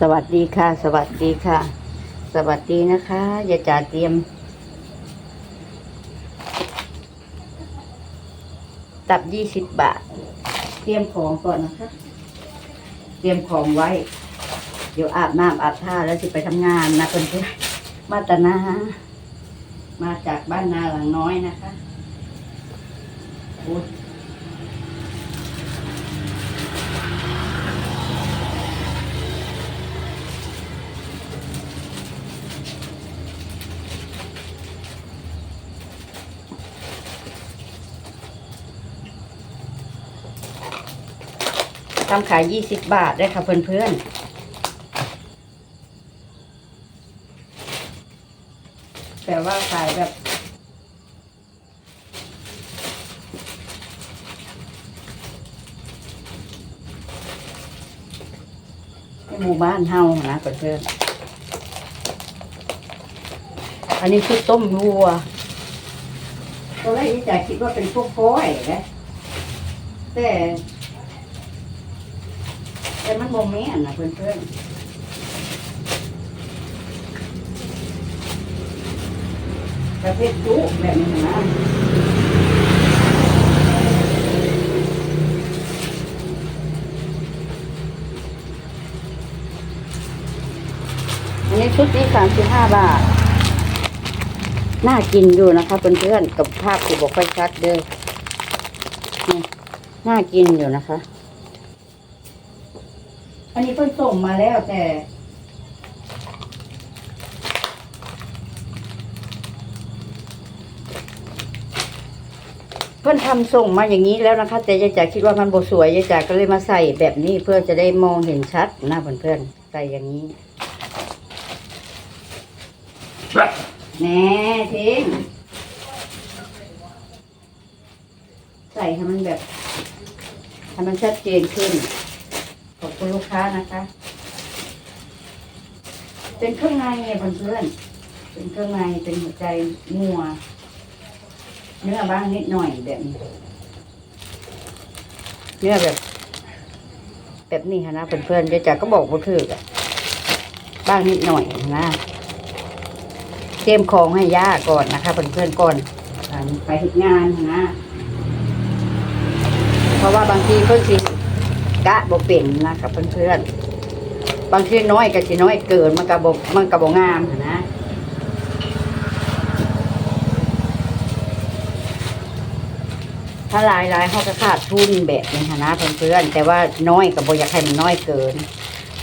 สวัสดีค่ะ สวัสดีค่ะ สวัสดีนะคะยาจ๋าเตรียม ตับยี่สิบบาท เตรียมของก่อนนะคะ เตรียมของไว้ เดี๋ยวอาบน้ำอาบท่าแล้วสิไปทำงานนะเพื่อนๆมาตนามาจากบ้านนาหลังน้อยนะคะโอ้ ทำขายยี่สิบบาทได้ค่ะเพื่อนๆแต่ว่าขายแบบในหมู่บ้านเฮานะเพื่อนๆอันนี้คือต้มวัวตอนแรกยี่จ๋าคิดว่าเป็นพวกก้อยนะแต่ แต่มันโมเมนนะเพื่อนๆประเภทจุแบบนี้นะอันนี้ชุดนี้สามสิบห้าบาท น่ากินอยู่นะคะเพื่อนๆกับภาพที่บอกค่อยชัดเด้อนี่น่ากินอยู่นะคะ อันนี้เพิ่นส่งมาแล้วแต่ เพิ่นทำส่งมาอย่างนี้แล้วนะคะ แต่ยายจ๋าคิดว่ามันบสวยยายจ๋าก็เลยมาใส่แบบนี้เพื่อจะได้มองเห็นชัดนะเพื่อนๆใส่อย่างนี้แหน่ทิ้งใส่ให้มันแบบให้มันชัดเจนขึ้นข อบคุณลูกค้านะคะ เป็นเครื่องในเนี่ยเพื่อนๆเป็นเครื่องในเป็นหัวใจงัวเนื้อบ้างนิดหน่อยแบบนี้เนื้อแบบ แบบนี้ค่ะนะเพื่อนๆเดี๋ยวจ๋าก็บอกว่าถืออะบ้างนิดหน่อยนะเตรียมของให้ย่าก่อนนะคะเพื่อนๆก่อนอ่าไปถึงงานนะเพราะว่าบางทีเพื่อนสิ กะบ่เป็นนะกับเพื่อนๆบางทีน้อยก็สิน้อยเกินมันก็บ่มันก็บ่งามนะถ้าลายลายเขาก็ขาดทุนแบบนี้หั้นนะเพื่อนๆแต่ว่าน้อยก็บ่อยากให้มันน้อยเกิน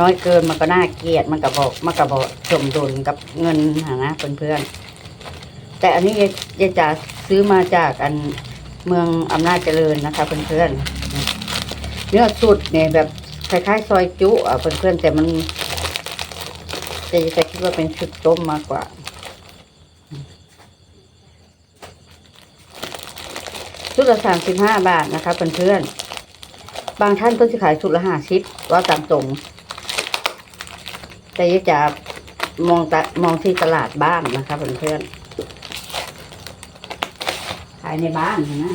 น้อยเกินมันก็น่าเกลียดมันก็บอกมันก็บอกสมดุลกับเงินหั้นนะเพื่อนๆแต่อันนี้ยายจ๋าซื้อมาจากอันเมืองอำนาจเจริญนะคะเพื่อนๆ เนื้อสุดเนี่ยแบบคล้ายๆซอยจุอะเพื่อนๆแต่มันจะจะคิดว่าเป็นชุดต้มมากกว่า ชุดละสามสิบห้าบาทนะคะเพื่อนๆบางท่านเพิ่งจะขายชุดละห้าสิบว่าตามตรง แต่ยจะมองตมองที่ตลาดบ้านนะคะเพื่อนๆขายในบ้านนะ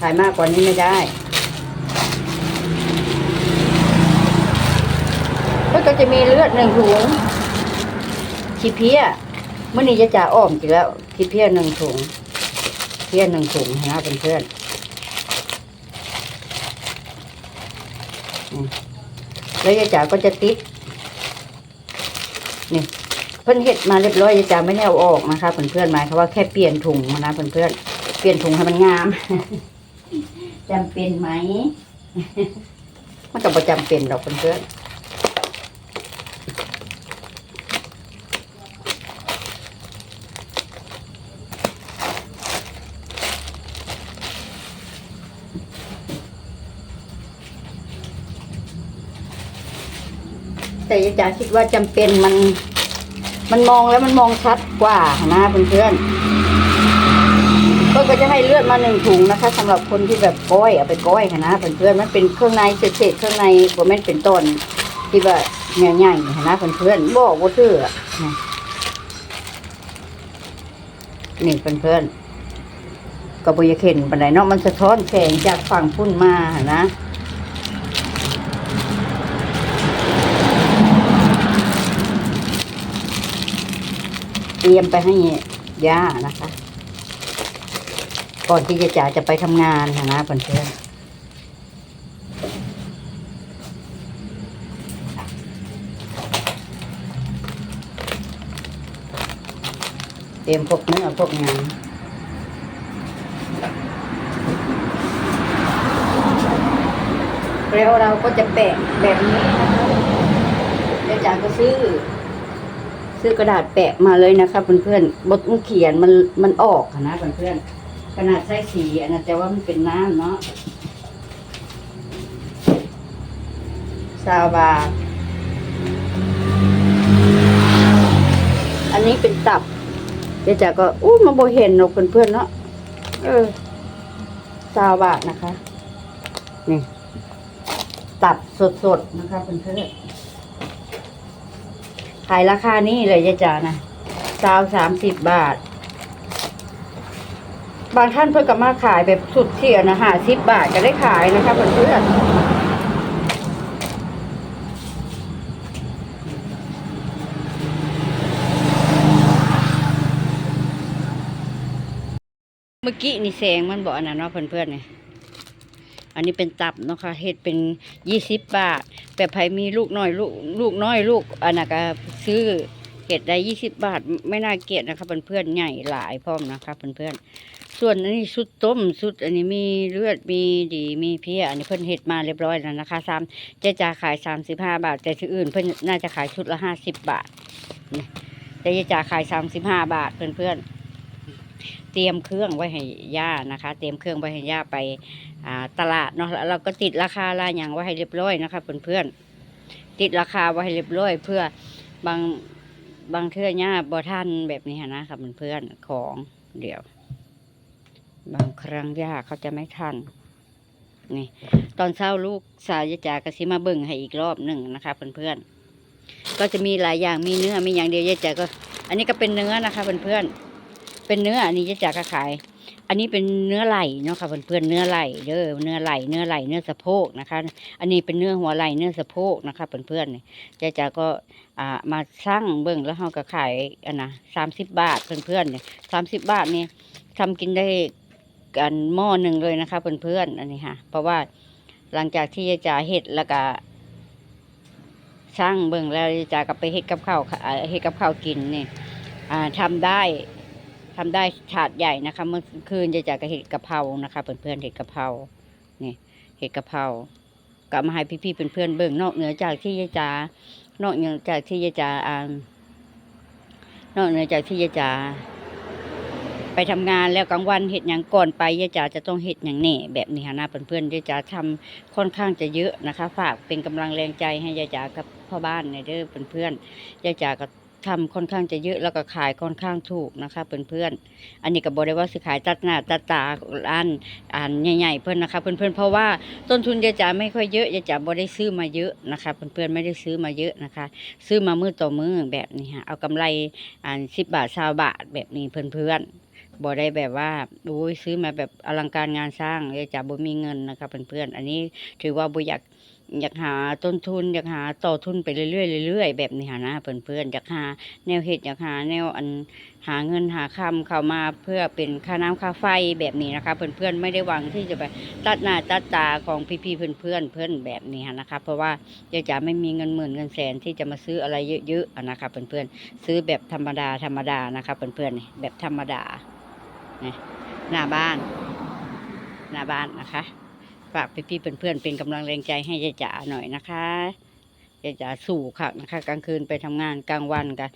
ขายมากกว่านี้ไม่ได้ก็จะมีเลือดหนึ่งถุงขี้เพี้ยเมื่อนี้จะจ่าอ้อมจีแล้วขี้เพี้ยหนึ่งถุงเพี้ยหนึ่งถุงนะเพื่อนๆอืมแล้วยายจ๋าก็จะติดนี่เพิ่นเห็ดมาเรียบร้อยยายจ๋าไม่ได้เอาออกนะคะเพื่อนๆหมายเขาว่าแค่เปลี่ยนถุงนะเพื่อนๆเปลี่ยนถุงให้มันงาม จำเป็นไหม มันก็ประจำเป็นดอกเพื่อนแต่ยายจ๋าคิดว่าจำเป็นมัน มันมองแล้วมันมองชัดกว่านะเพื่อนๆ ก็จะให้เลือดมาหนึ่งถุงนะคะ สำหรับคนที่แบบก้อยเอาไปก้อยค่ะนะเพื่อนๆมันเป็นเครื่องในเศษๆเครื่องในก็แม่นเป็นต้นที่แบบเนื้อใหญ่ค่ะนะเพื่อนๆบอกว่าชื่อนี่เพื่อนๆกระบุยเข็นบันไดเนาะมันสะท้อนแสงจากฝั่งพุ่นมานะเตรียมไปให้ย่านะคะ ก่อนที่จะจ๋าจะไปทำงานนะเพื่อนเตรียมพวกเนื้อพวกงานแล้วเราก็จะแปะแบบนี้นะคะเดี๋ยวจ๋าก็ซื้อ ซื้อกระดาษแปะมาเลยนะคะเพื่อนๆบทมเขียนมันมันออกนะเพื่อนๆ ขนาดใส่สีอันนั้นแต่ว่ามันเป็นน้ำเนาะซาวบาอันนี้เป็นตับเดี๋ยวจากก็อู้มาโบเห็นเนาะเพื่อนๆเนาะเออซาวบานะคะ นี่ ตับสดๆนะคะเพื่อนๆขายราคานี้เลยยายจ๋านะสาวสามสิบบาท บางท่านเพิ่งกลับมาขายแบบสุดเสียนะหาสิบบาทก็ได้ขายนะคะเพื่อนเมื่อกี้นี่แสงมันบอกอันนั้นเนาะเพื่อนๆเนี่ยอันนี้เป็นตับเนาะค่ะเห็ดเป็นยี่สิบบาท แต่ใครมีลูกน้อยลูกลูกน้อยลูกอันนั้นก็ซื้อเห็ดได้ยี่สิบบาท ไม่น่าเกลียดนะคะเพื่อนๆใหญ่หลายพร้อมนะคะเพื่อนๆ ส่วนอันนี้ชุดต้มชุดอันนี้มีเลือดมีดีมีเพี้ยอันนี้เพิ่นเห็ดมาเรียบร้อยแล้วนะคะสามเจ๊จะขายสามสิบห้าบาท แต่ที่อื่นเพิ่นน่าจะขายชุดละห้าสิบบาทนี่แต่เจ๊จะขายสามสิบห้าบาทเพื่อนๆเตรียมเครื่องไว้ให้ย่านะคะ เตรียมเครื่องไว้ให้ย่าไปอ่าตลาดเนาะแล้วเราก็ติดราคาลายอย่างไว้ให้เรียบร้อยนะคะเพื่อนๆติดราคาไว้ให้เรียบร้อย เพื่อบางบางเทื่อเนี่ยบ่ท่านแบบนี้นนะคะเพื่อนๆของเดี๋ยว บางครั้งยาเขาจะไม่ทันนี่ตอนเช้าลูกสาวยายจากระซิมาเบิ่งให้อีกรอบหนึ่งนะคะเพื่อนๆก็จะมีหลายอย่างมีเนื้อมีอย่างเดียวยายจาก็ อันนี้ก็เป็นเนื้อนะคะเพื่อนๆเป็นเนื้ออันนี้ยายจาก็ขาย อันนี้เป็นเนื้อไหล่เนาะค่ะเพื่อนๆเนื้อไหล่เด้อเนื้อไหล่เนื้อไหล่เนื้อสะโพกนะคะ อันนี้เป็นเนื้อหัวไหล่เนื้อสะโพกนะคะเพื่อนๆเนี่ยเจ๊จ๋าก็อ่ามาสร้างเบิ่งแล้วเขาก็ขายอันนะสามสิบบาทเพื่อนๆเนี่ยสามสิบบาทเนี่ยทำกินได้ กันหม้อหนึ่งเลยนะคะเพื่อนๆอันนี้ค่ะ เพราะว่าหลังจากที่เจ๊จ๋าเห็ดแล้วก็สร้างเบิ่งแล้วเจ๊จ๋าก็ไปเห็ดกับข้าวเห็ดกับข้าวกินเนี่ยอ่าทำได้ทำได้ถาดใหญ่นะคะ เมื่อคืนจะจากกับเห็ดกะเพรานะคะเพื่อนๆเห็ดกะเพรานี่เห็ดกะเพราก็มาให้พี่ๆเพื่อนๆเบิ่งนอกเหนือจากที่ยายจานอกเหนือจากที่ยายจาอ่านอกเหนือจากที่ยายจา ไปทำงานแล้วกลางวันเห็ดอย่างก่อนไปยายจาจะต้องเห็ดอย่างแน่แบบนี้ค่ะนะเพื่อนๆยายจาทำค่อนข้างจะเยอะนะคะ ฝากเป็นกำลังแรงใจให้ยายจากับพ่อบ้านในเด้อเพื่อนๆยายจาก็ทำค่อนข้างจะเยอะแล้วก็ขายค่อนข้างถูกนะคะเพื่อนๆ อันนี้ก็บอกได้ว่าสิขายตัดหน้าตัดตาอันอันใหญ่ๆเพื่อนนะคะเพื่อนๆเพราะว่าต้นทุนยายจ๋าไม่ค่อยเยอะยายจ๋าบ่ได้ซื้อมาเยอะนะคะเพื่อนๆไม่ได้ซื้อมาเยอะนะคะ ซื้อมามือต่อมือแบบนี้ฮะเอากำไรอันสิบบาทสาบาทแบบนี้เพื่อนๆ บ่ได้แบบว่าโอ้ยซื้อมาแบบอลังการงานสร้างยายจ๋าบ่มีเงินนะคะเพื่อนๆอันนี้ถือว่าบ่อยากอยากหาต้นทุน อยากหาต่อทุนไปเรื่อยๆเรื่อยๆแบบนี้หานะเพื่อนๆอยากหาแนวเห็ดอยากหาแนวอันหาเงินหาคำเข้ามาเพื่อเป็นค่าน้ำค่าไฟแบบนี้นะคะ เพื่อนๆไม่ได้หวังที่จะไปตัดหน้าตัดตาของพี่ๆเพื่อนๆเพื่อนแบบนี้นะคะเพราะว่าเดี๋ยวจะไม่มีเงินหมื่นเงินแสนที่จะมาซื้ออะไรเยอะๆนะคะเพื่อนๆซื้อแบบธรรมดาธรรมดานะคะเพื่อนๆนี่แบบธรรมดา นี่หน้าบ้าน หน้าบ้านนะคะฝากพี่ๆเพื่อนๆเป็นกำลังแรงใจให้ยายจ๋าหน่อยนะคะยายจ๋าสู่ค่ะนะคะ กลางคืนไปทำงานกลางวันกัน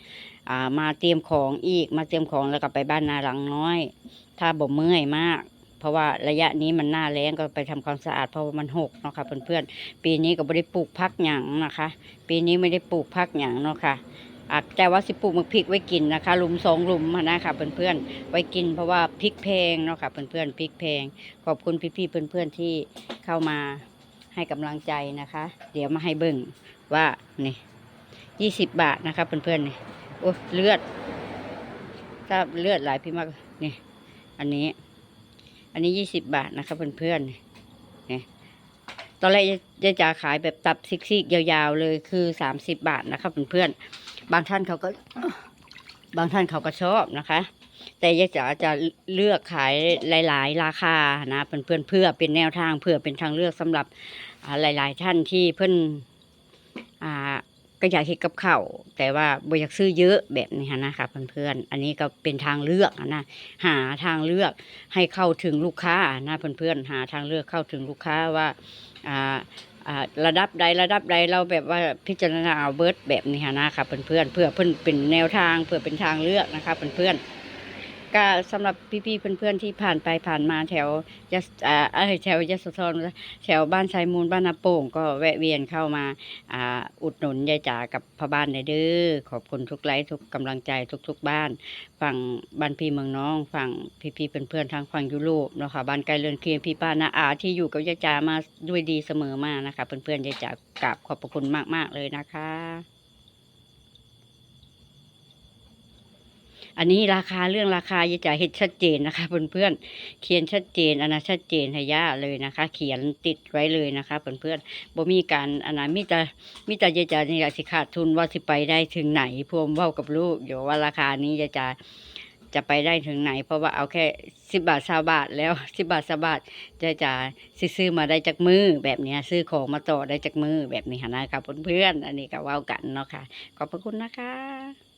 อ่ามาเตรียมของอีกมาเตรียมของแล้วก็ไปบ้านนาหลังน้อย ถ้าบ่เมื่อยมาก เพราะว่าระยะนี้มันหน้าแล้งก็ไปทำความสะอาดเพราะว่ามันหกเนาะค่ะเพื่อนๆปีนี้ก็ไม่ได้ปลูกพักหยังนะคะ ปีนี้ไม่ได้ปลูกพักหยังเนาะค่ะ อาจแต่ว่าสิปลูกมักพริกไว้กินนะคะลุมสองลุมนะคะเพื่อนๆไว้กินเพราะว่าพริกแพงเนาะค่ะเพื่อนๆพริกแพง ขอบคุณพี่ๆเพื่อนๆที่เข้ามาให้กำลังใจนะคะ เดี๋ยวมาให้เบิ่งว่านี่ยี่สิบบาทนะคะเพื่อนๆนี่โอ้เลือดถ้าเลือดไหลพี่มากนี่อันนี้ อันนี้ยี่สิบบาทนะคะเพื่อนๆนี่ตอนแรกยายจ๋าขายแบบตับซิกๆยาวๆเลยคือสามสิบบาทนะคะเพื่อนๆ บางท่านเขาก็ บางท่านเขาก็ชอบนะคะ แต่ยายจ๋าจะเลือกขายหลาย ๆ ราคานะเพื่อนเพื่อนเพื่อเป็นแนวทางเพื่อเป็นทางเลือกสำหรับอ่าหลาย ๆ ท่านที่เพื่อนอ่าก็อยากเห็ดกับข้าวแต่ว่าบ่อยากซื้อเยอะแบบนี้นะคะเพื่อนๆอันนี้ก็เป็นทางเลือกนะหาทางเลือกให้เข้าถึงลูกค้านะเพื่อนๆหาทางเลือกเข้าถึงลูกค้าว่าอ่า ระดับใดระดับใดเราแบบว่าพิจารณาเอาเบิร์ดแบบนี้ฮะนะคะเพื่อนๆเพื่อเพื่อนเป็นแนวทางเพื่อเป็นทางเลือกนะคะเพื่อนเพื่อน ก็สำหรับพี่ๆเพื่อนๆที่ผ่านไปผ่านมาแถวยศอ่าแถวยศธรแถวบ้านชายมูลบ้านนาโป่ง ก็แวะเวียนเข้ามาอ่าอุดหนุนยายจ๋ากับพ่อบ้านได้เด้อขอบคุณทุกไลค์ทุกกำลังใจทุก ๆ บ้าน ฝั่งบ้านพี่เมืองน้องฝั่งพี่ๆเพื่อนๆทางฝั่งยุโรปเนาะค่ะบ้านไกลเรือนเคียงพี่ป้านาอาที่อยู่กับยายจ๋ามาด้วยดีเสมอมานะคะ เพื่อนๆยายจ๋ากราบขอบพระคุณมากๆเลยนะคะ อันนี้ราคาเรื่องราคายายจ๋าเห็นชัดเจนนะคะเพื่อนๆเขียนชัดเจนอันนั้นชัดเจนให้ย่าเลยนะคะ เขียนติดไว้เลยนะคะเพื่อนๆบ่มีการอันนั้นมีแต่มีแต่ยายจ๋านี่แหละสิขาดทุนว่าสิไปได้ถึงไหนพวมเว้ากับลูกอยู่ว่าราคานี้ยายจ๋าจะไปได้ถึงไหน เพราะว่าเอาแค่สิบบาทสาบาทแล้วสิบบาทสาบาทจะจะสิซื้อมาได้จากมือแบบนี้ซื้อของมาต่อได้จากมือแบบนี้ค่ะนะครับเพื่อนๆอันนี้ก็ว้ากันเนาะค่ะขอบพระคุณนะคะ